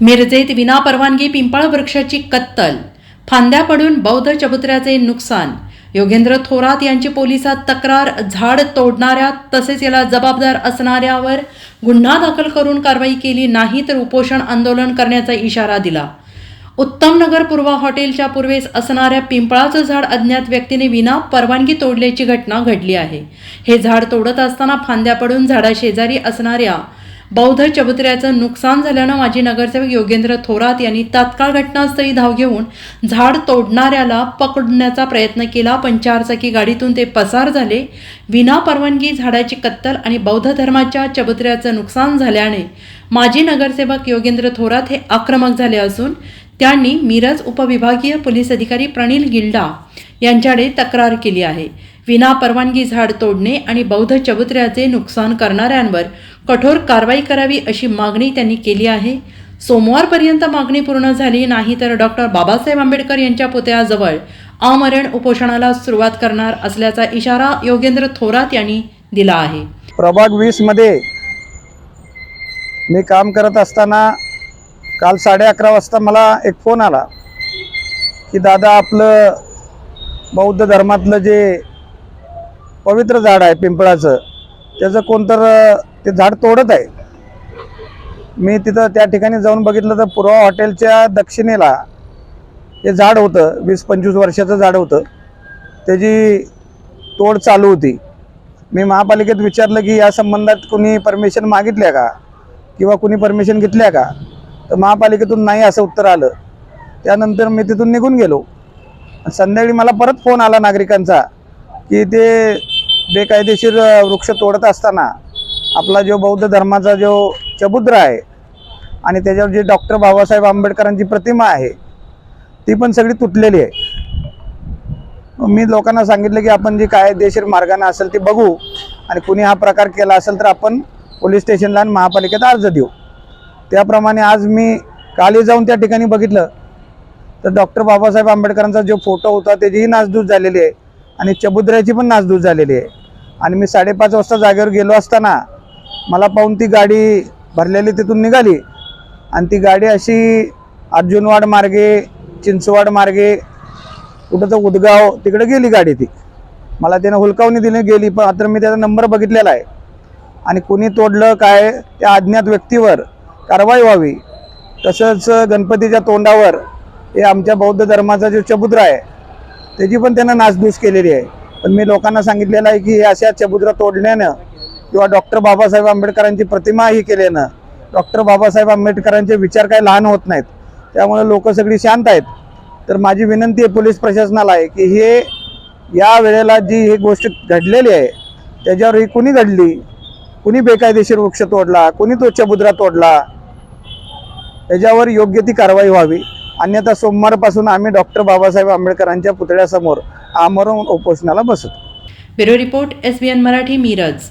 मिरजेत विनापरवानगी पिंपळ वृक्षाची कत्तल फांद्या पडून बौद्ध चबुतऱ्याचे नुकसान. योगेंद्र थोरात यांची पोलिसात तक्रार झाड तोडणाऱ्या तसेच याला जबाबदार असणाऱ्यावर गुन्हा दाखल करून कारवाई केली नाही तर उपोषण आंदोलन करण्याचा इशारा दिला. उत्तम नगर पूर्वा हॉटेलच्या पूर्वेस असणाऱ्या पिंपळाचं झाड अज्ञात व्यक्तीने विना परवानगी तोडल्याची घटना घडली आहे. हे झाड तोडत असताना फांद्या पडून झाडाशेजारी असणाऱ्या बौद्ध चबुतऱ्याचं नुकसान झाल्यानं माजी नगरसेवक योगेंद्र थोरात यांनी तात्काळ घटनास्थळी धाव घेऊन झाड तोडणाऱ्याला पकडण्याचा प्रयत्न केला. पण चारचाकी गाडीतून ते पसार झाले. विना परवानगी झाडाची कत्तल आणि बौद्ध धर्माच्या चबुतऱ्याचं नुकसान झाल्याने माजी नगरसेवक योगेंद्र थोरात हे आक्रमक झाले असून त्यांनी मिरज उपविभागीय पोलीस अधिकारी प्रणील गिल्डा यांच्याकडे तक्रार केली आहे. विना परवानगी झाड तोडणे आणि बौद्ध चबुतऱ्याचे नुकसान करणाऱ्यांवर कठोर कारवाई करावी अशी मागणी त्यांनी केली आहे. सोमवारपर्यंत मागणी पूर्ण झाली नाही तर डॉक्टर बाबासाहेब आंबेडकर यांच्या पुतळ्याजवळ आमरण उपोषणाला सुरुवात करणार असल्याचा इशारा योगेंद्र थोरात यांनी दिला आहे. प्रभाग वीसमध्ये मी काम करत असताना काल साडे अकरा वाजता मला एक फोन आला की दादा आपलं बौद्ध धर्मातलं जे पवित्र झाड आहे पिंपळाचं त्याचं कोणतर ते झाड तोडत आहे. मी तिथं त्या ठिकाणी जाऊन बघितलं तर पूर्वा हॉटेलच्या दक्षिणेला हे झाड होतं वीस पंचवीस वर्षाचं झाड होतं. त्याची तोड चालू होती. मी महापालिकेत विचारलं की या संबंधात कुणी परमिशन मागितल्या का? किंवा कुणी परमिशन घेतल्या का? तर महापालिकेतून नाही असं उत्तर आलं. त्यानंतर मी तिथून निघून गेलो. संध्याकाळी मला परत फोन आला नागरिकांचा की ते बेकायदेशीर वृक्ष तोडत असताना आपला जो बौद्ध धर्माचा जो चबुद्र आहे आणि त्याच्यावर जे डॉक्टर बाबासाहेब आंबेडकरांची प्रतिमा आहे ती पण सगळी तुटलेली आहे. मी लोकांना सांगितलं की आपण जी कायदेशीर मार्गाने असेल ते बघू आणि कुणी हा प्रकार केला असेल तर आपण पोलीस स्टेशनला आणि महापालिकेत अर्ज देऊ. त्याप्रमाणे आज मी काली जाऊन त्या ठिकाणी बघितलं. तर डॉक्टर बाबासाहेब आंबेडकरांचा जो फोटो होता त्याचीही नासधूस झालेली आहे. आणि चबुद्र्याची पण नासधूस झालेली आहे. आणि मी साडेपाच वाजता जागेवर गेलो असताना मला पाहून ती गाडी भरलेली तिथून निघाली. आणि ती गाडी अशी अर्जुनवाड मार्गे चिंचवाड मार्गे कुठं तर उदगाव तिकडे गेली गाडी ती. मला त्यानं हुलकावणी दिली गेली पण आता मी त्याचा नंबर बघितलेला आहे. आणि कुणी तोडलं काय त्या अज्ञात व्यक्तीवर कारवाई व्हावी. तसंच गणपतीच्या तोंडावर हे आमच्या बौद्ध धर्माचा जो चबुद्र आहे त्याची पण त्यांना नासधूस केलेली आहे. पण मी लोकांना सांगितलेलं आहे की हे अशा चबुद्र तोडण्यानं किंवा डॉक्टर बाबासाहेब आंबेडकरांची प्रतिमा ही केल्यानं डॉक्टर बाबासाहेब आंबेडकरांचे विचार काय लहान होत नाहीत त्यामुळे लोक सगळी शांत आहेत. तर माझी विनंती आहे पोलीस प्रशासनाला आहे की हे या वेळेला जी ही गोष्ट घडलेली आहे त्याच्यावर ही कुणी घडली कुणी बेकायदेशीर वृक्ष तोडला कुणी तो चबुद्रा तोडला त्याच्यावर योग्य ती कारवाई व्हावी. अन्यथा सोमवारपासून आम्ही डॉक्टर बाबासाहेब आंबेडकरांच्या पुतळ्यासमोर आमरण उपोषणाला बसतो. Bureau report S B N Marathi Miraj.